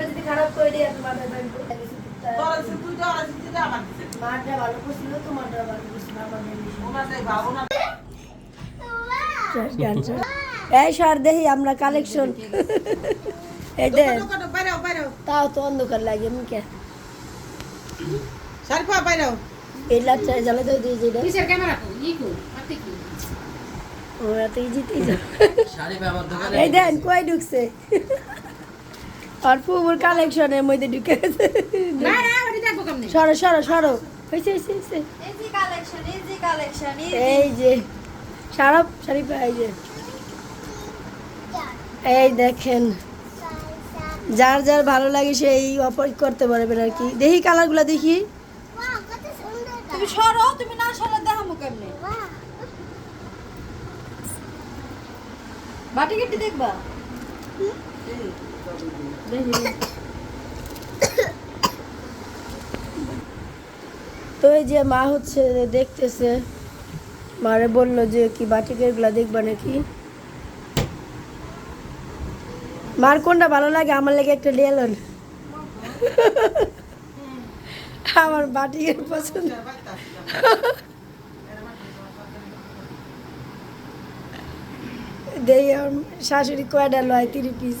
যদি খারাপ করে দিই। মারটা ভালো করছিল তোমারটা ভালো করছিল এই সার দেখি আমরা কালেকশন এই। তাও তো অন্ধকার লাগে মুখে শারিফা, বাইরেও। এই জ্বালা তো দিয়ে যেটা কিসের ক্যামেরা কো ই কো হাতে কি? ওরা তো জিতেই যাবে শাড়ি আমার দোকানে এই দেন কই ঢুকছে? আর কালেকশনের মধ্যে ঢুকে গেছে। দেখব সরো সরো সরো। হয়েছে এই যে সারা শাড়ি এই যে। এই দেখেন। যার যার ভালো লাগে সেই অফার করতে পারবেন আর কি। দেখি কালারগুলো দেখি। তুমি সরো তুমি না সরো দেখামু কেমনে? বাটি কেটে দেখবা তো এই যে মা হচ্ছে দেখতেছে, মারে বলল যে কি বাটিকেরগুলা দেখবা নাকি? মার কোনটা ভালো লাগে? আমার লাগে একটা লিয়ালন আমার বাটিকের পছন্দ। দেই, আমার শাশুড়ি কয়টা লয়? তিরিশ পিস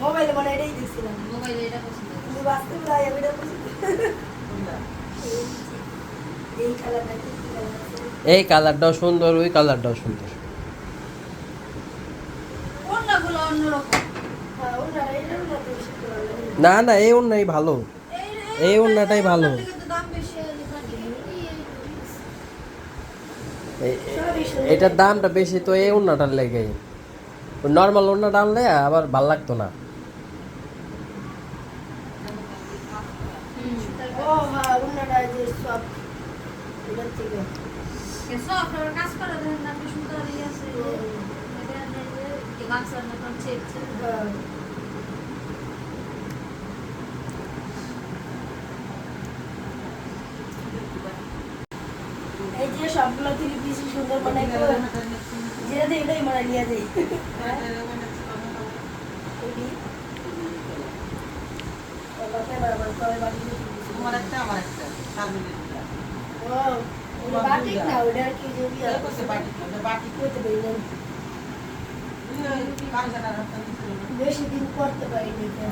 মোবাইলে মানে এটাই দেখছিলাম। মোবাইলে এটা পছন্দ কিন্তু বাস্তবে যাই আমি এটা পছন্দ কোনটা? এই কালারটা কি কালার আছে? এই কালারটাও সুন্দর ওই কালারটাও সুন্দর। অন্যরকম। হ্যাঁ না না এই অন্যই ভালো। এই ওড়নাটাই ভালো। কিন্তু দাম বেশি হলে এই- এই- এটার দামটা বেশি তো এই ওড়নাটার লেগে। নর্মাল ওড়নাটা আনলে আবার ভালো লাগতো না। ও হ্যাঁ ওনারা যে সব এটার থেকে সব কাজ করা দেখেন না কি সুন্দর ইয়ে আছে গামছার মতন চেক হ্যাঁ। এই যে সবগুলো তিরি পিস সুন্দর বানাই যেটা দেয় এটাই মানে নিয়ে যাই তোমার একটা, আমার একটা। চার মিনিটটা। বাটিক না ওটা কি যে বিয়া এই করছে বাটি, করতে পারি না। না। বেশি দিন করতে পারি না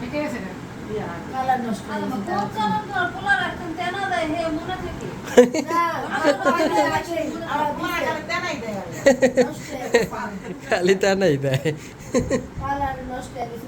দেখে গেছে না? কালার নষ্ট হয়ে তো পোলা রাখতেন তেনা দেয় হে মনে থেকে। না, না, আছে, গেছে। খালি তা নাই দেয়। কালার নষ্ট হয়ে গেছে।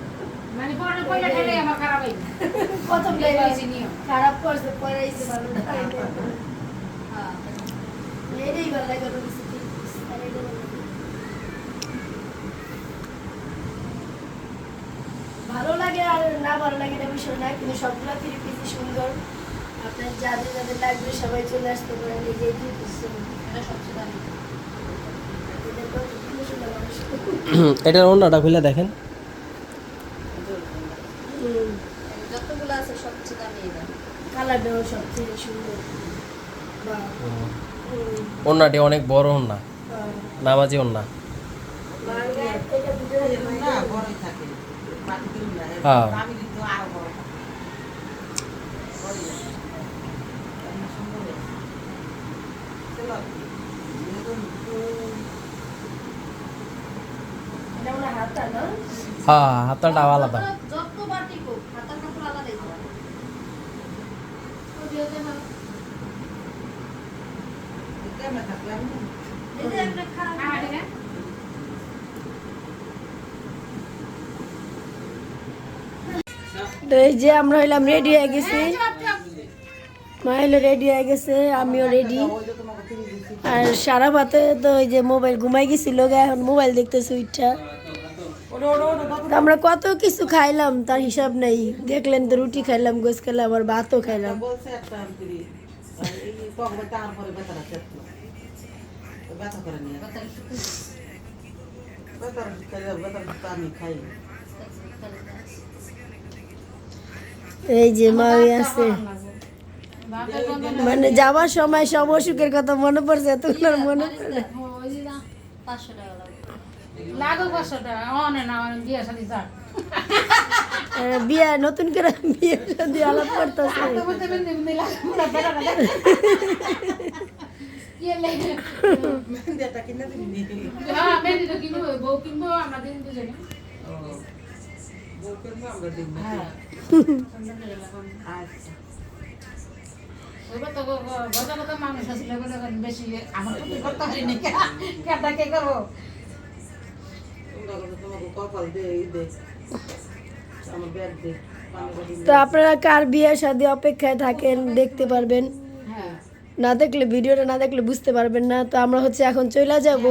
মানে পরে কইলা ঠেলে আমার খারাপ হইছে প্রথম এই নিয়ম। খারাপ করছে পরে ভালো হ্যাঁ। এটাই ভালো লাগে আর এটা ভালো লাগে। আর না ভালো লাগে এটা বিষয় না কিন্তু সবগুলো থ্রি পিসই সুন্দর। আপনার যাদের যাদের লাগবে সবাই চলে আসতে পারেন এই যে থ্রি পিস এটা সবচেয়ে দামি এটার অন্যটা খুলে দেখেন। যতগুলো আছে কালারটাও সুন্দর। অনেক বড় অন্য নামাজি অন্য এটা ভিতরে এরকম না, বড়ই থাকে। না, এরকম হ্যাঁ। মনে হয় হাতা না হ্যাঁ হাতটা আলাদা। তো। এই যে আমরা হইলাম রেডি হয়ে গেছি মা হইল রেডি হয়ে গেছে, আমিও রেডি আর সারা পাতে তো ওই যে মোবাইল ঘুমাই গেছিল এখন মোবাইল দেখতেছি উইঠা ওটা ওটা ওটা বাবু তো আমরা কত কিছু খাইলাম, তার হিসাব নেই। দেখলেন তো রুটি খাইলাম গোস খাইলাম আর ভাতও খাইলাম। এই যে মা আছে। মানে যাওয়ার সময় সব অসুখের কথা মনে পড়ছে এতগুলো মনে পড়ে। পাঁচশো টাকা লাগবে লাগো কষ্টটা অনে না অনে বিয়ে নতুন করে বিয়ে শাদি আলাপ করতেছে। বেশি আমার করতে পারিনি কেটা কে করব? তো আপনারা কার বিয়ে শাদি অপেক্ষায় থাকেন দেখতে পারবেন। না দেখলে ভিডিওটা না দেখলে বুঝতে পারবেন না। তো আমরা হচ্ছে এখন চলে যাব।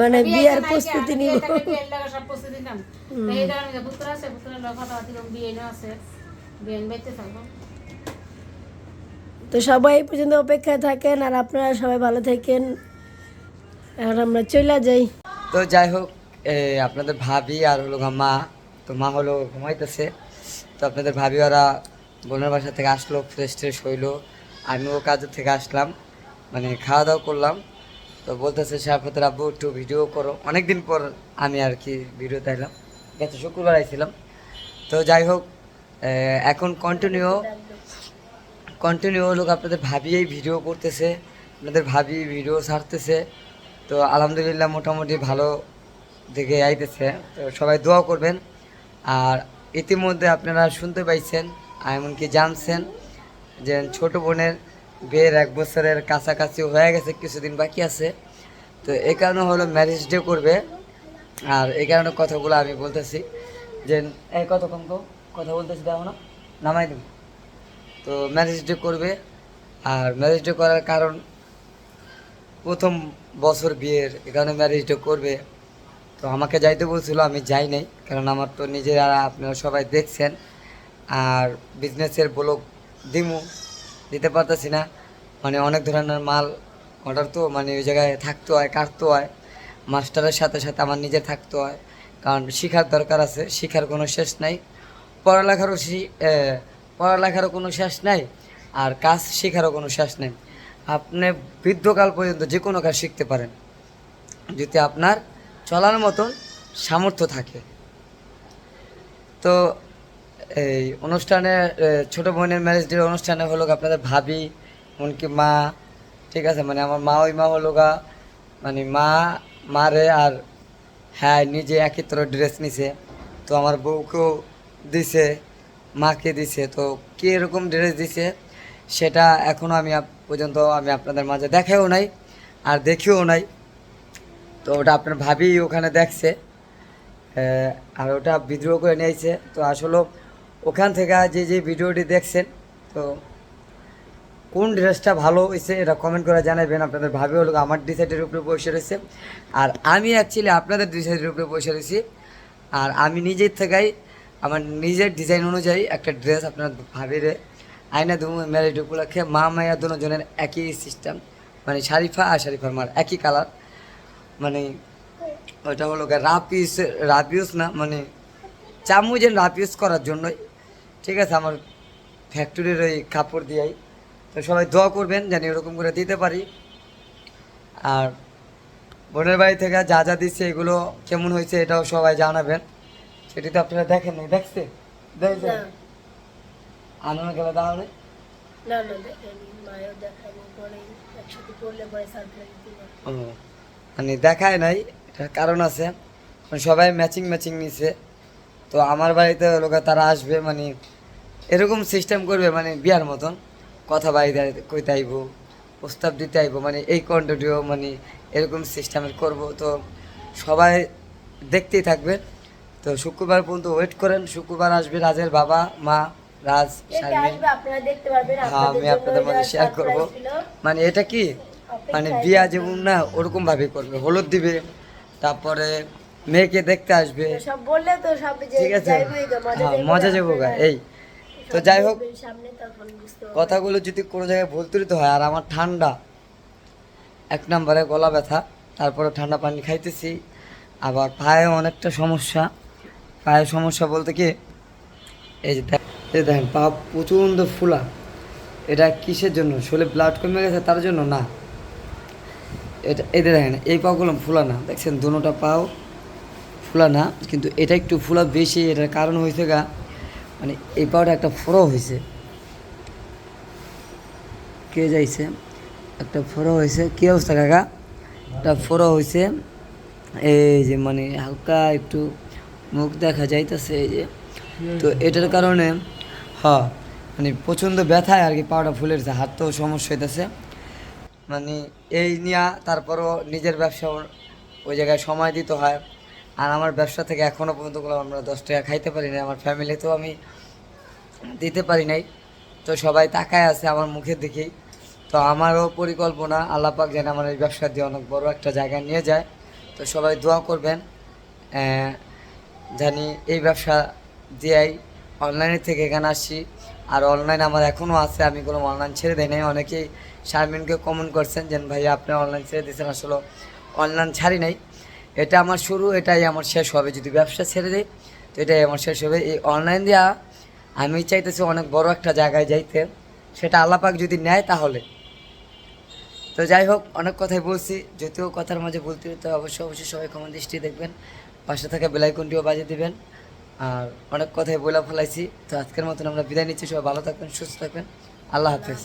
মানে বিয়ে বিয়ের প্রস্তুতি নিব। তো সবাই এই পর্যন্ত অপেক্ষায় থাকেন আর আপনারা সবাই ভালো থাকেন। এখন আমরা চলে যাই। তো যাই হোক আপনাদের ভাবি আর হলো মা, তো মা হলো ঘুমাইতেছে। তো আপনাদের ভাবি ওরা বোনের বাসা থেকে আসলো ফ্রেশ ট্রেশ হইল। আমিও কাজের থেকে আসলাম মানে খাওয়া দাওয়া করলাম। তো বলতেছে শারফতের আব্বু, একটু ভিডিও করো। অনেকদিন পর আমি আর কি ভিডিও দিলাম গত শুক্রবার আইছিলাম। তো যাই হোক এখন কন্টিনিউ কন্টিনিউ লোক আপনাদের ভাবিয়েই ভিডিও করতেছে। আপনাদের ভাবি ভিডিও ছাড়তেছে। তো আলহামদুলিল্লাহ মোটামুটি ভালো দিকে আইতেছে। তো সবাই দোয়া করবেন। আর ইতিমধ্যে আপনারা শুনতে পাইছেন, এমনকি জানছেন যে ছোট বোনের বিয়ের এক বছরের কাছাকাছি হয়ে গেছে, কিছুদিন বাকি আছে। তো এই কারণে হলো ম্যারেজ ডে করবে। আর এই কারণে কথাগুলো আমি বলতেছি যে এই কতক্ষণ কথা বলতেছি দেখো না নামাই দেবো। তো ম্যারেজ ডে করবে। আর ম্যারেজ ডে করার কারণ প্রথম বছর বিয়ের, এখানে ম্যারেজটা করবে। তো আমাকে যাইতে বলছিল, আমি যাই নাই, কারণ আমার তো নিজেরা আপনারা সবাই দেখছেন। আর বিজনেসের ব্লগ দিমু, দিতে পারতেছি না। মানে অনেক ধরনের মাল অর্ডার তো মানে ওই জায়গায় থাকতে হয়, কাটতে হয়। মাস্টারের সাথে সাথে আমার নিজে থাকতে হয়, কারণ শিখার দরকার আছে, শিখার কোনো শেষ নাই। পড়ালেখারও পড়ালেখারও কোনো শেষ নাই, আর কাজ শেখারও কোনো শেষ নেই। আপনি বৃদ্ধকাল পর্যন্ত যে কোনো কাজ শিখতে পারেন। যদি আপনার চলার মতন সামর্থ্য থাকে। তো এই অনুষ্ঠানে ছোট বোনের ম্যারেজ ডে অনুষ্ঠানে হলো আপনাদের ভাবি, এমনকি মা, ঠিক আছে? মানে আমার মা, ওই মা হলো গা মানে মা, মারে আর হ্যাঁ নিজে একই তোর ড্রেস নিছে। তো আমার বউকেও দিছে, মাকে দিছে। তো কী এরকম ড্রেস দিছে, সেটা এখনও আমি পর্যন্ত আমি আপনাদের মাঝে দেখেও নাই আর দেখিও নাই। তো ওটা আপনার ভাবি ওখানে দেখছে। আর ওটা বিদ্রোহ করে নিয়েছে তো আসলে ওখান থেকে যে যে ভিডিওটি দেখছেন, তো কোন ড্রেসটা ভালো হয়েছে এটা কমেন্ট করে জানাবেন আপনাদের ভাবি হলো আমার ডিসাইডের উপরে বসে রয়েছে। আর আমি অ্যাকচুয়ালি আপনাদের ডিসাইডের উপরে বসে রয়েছি। আর আমি নিজের থেকেই, আমার নিজের ডিজাইন অনুযায়ী একটা ড্রেস আপনার ভাবিরে আয়না দু ম্যারেজ উপলক্ষে মা মায়া দুজনের একই সিস্টেম মানে শারিফা আর শারিফার মার একই কালার মানে ওটা হলো রাফ ইউজ না মানে চামচের রাফ ইউজ করার জন্যই ঠিক আছে, আমার ফ্যাক্টরির ওই কাপড় দিয়াই। তো সবাই দোয়া করবেন জানি এরকম করে দিতে পারি। আর বোনের বাড়ি থেকে যা যা দিচ্ছে এগুলো কেমন হয়েছে এটাও সবাই জানাবেন। সেটি তো আপনারা দেখেন নাই দেখছে? দেখছেন আনন্দ গেলে তাহলে? না না দেখেনি মায়ের দেখানি পরে একসাথে করলে পরে সারপ্রাইজ দিব। ও মানে দেখায় নাই এটার কারণ আছে। মানে সবাই ম্যাচিং ম্যাচিং নিছে। তো আমার বাড়িতে লোক তারা আসবে মানে এরকম সিস্টেম করবে মানে বিয়ার মতন। কথা বাড়িতে কইতে আইব প্রস্তাব দিতে আইব মানে এই কন্টিনিউ মানে এরকম সিস্টেমের করব। তো সবাই দেখতেই থাকবে। তো শুক্রবার পর্যন্ত ওয়েট করেন। শুক্রবার আসবে রাজের বাবা মা। রাজ হ্যাঁ আমি আপনাদের মাঝে শেয়ার করব। মানে এটা কি? মানে বিয়া যেমন না ওরকম ভাবে করবে। হলুদ দিবে তারপরে মেয়েকে দেখতে আসবে। সব বললে তো সব ঠিক আছে? মজা হ্যাঁ মজা যাব গা এই। তো যাই হোক। কথাগুলো যদি কোনো জায়গায় ভুল ত্রুটি হয় আর আমার ঠান্ডা এক নম্বরে গলা ব্যথা তারপরে ঠান্ডা পানি খাইতেছি আবার পায়ে অনেকটা সমস্যা। পায়ে সমস্যা বলতে কি? এই যে এই দেখেন, পা প্রচণ্ড ফুলা। এটা কিসের জন্য? শরীরে ব্লাড কমে গেছে, তার জন্য? না। এটা এদের দেখেন, এই পাগুলো ফুলা না। দেখছেন, দুটা পাও ফুলা না, কিন্তু এটা একটু ফুলা বেশি। এটার কারণ হয়েছে গা মানে এই পাওটা একটা ফোড়ো হয়েছে কে যাইছে? একটা ফোড়ো হয়েছে কী অবস্থা, কাকা? একটা ফোড়ো হয়েছে এই যে মানে হালকা একটু মুখ দেখা যাইতেছে, এই যে। তো এটার কারণে হ্যাঁ মানে প্রচণ্ড ব্যথায় আর কি পাওয়াটা ফুলেছে তো সমস্যা হইতেছে। মানে এই নিয়ে তারপরও নিজের ব্যবসা ওই জায়গায় সময় দিতে হয়। আর আমার ব্যবসা থেকে এখনও পর্যন্ত কোনো আমরা দশ টাকা খাইতে পারি না আমার ফ্যামিলিতেও আমি দিতে পারি নাই। তো সবাই তাকায় আছে আমার মুখের দিকেই। তো আমারও পরিকল্পনা আল্লাপাক যেন আমার এই ব্যবসা দিয়ে অনেক বড় একটা জায়গায় নিয়ে যায়। তো সবাই দোয়া করবেন জানি এই ব্যবসা দিয়েই অনলাইনের থেকে এখানে আসছি। আর অনলাইন আমার এখনও আছে, আমি কোনো অনলাইন ছেড়ে দিই নাই। অনেকেই শারমিনকে কমেন্ট করছেন যে ভাইয়া আপনি অনলাইন ছেড়ে দিয়েছেন, আসলে অনলাইন ছাড়ি নাই। এটা আমার শুরু, এটাই আমার শেষ হবে। যদি ব্যবসা ছেড়ে দেয় তো এটাই আমার শেষ হবে। এই অনলাইন দেওয়া আমি চাইতেছি অনেক বড় একটা জায়গায় যাইতে। সেটা আল্লাপাক যদি নেয় তাহলে। তো যাই হোক, অনেক কথাই বলছি। যদিও কথার মাঝে বলতে তো অবশ্যই অবশ্যই সবাই কমন দৃষ্টি দেখবেন। পাশে থাকা বেলাইকনটিও বাজিয়ে দিবেন। আর অনেক কথাই বলে ফেলাইছি। তো আজকের মতন আমরা বিদায় নিচ্ছি। সবাই ভালো থাকবেন, সুস্থ থাকবেন। আল্লাহ হাফেজ।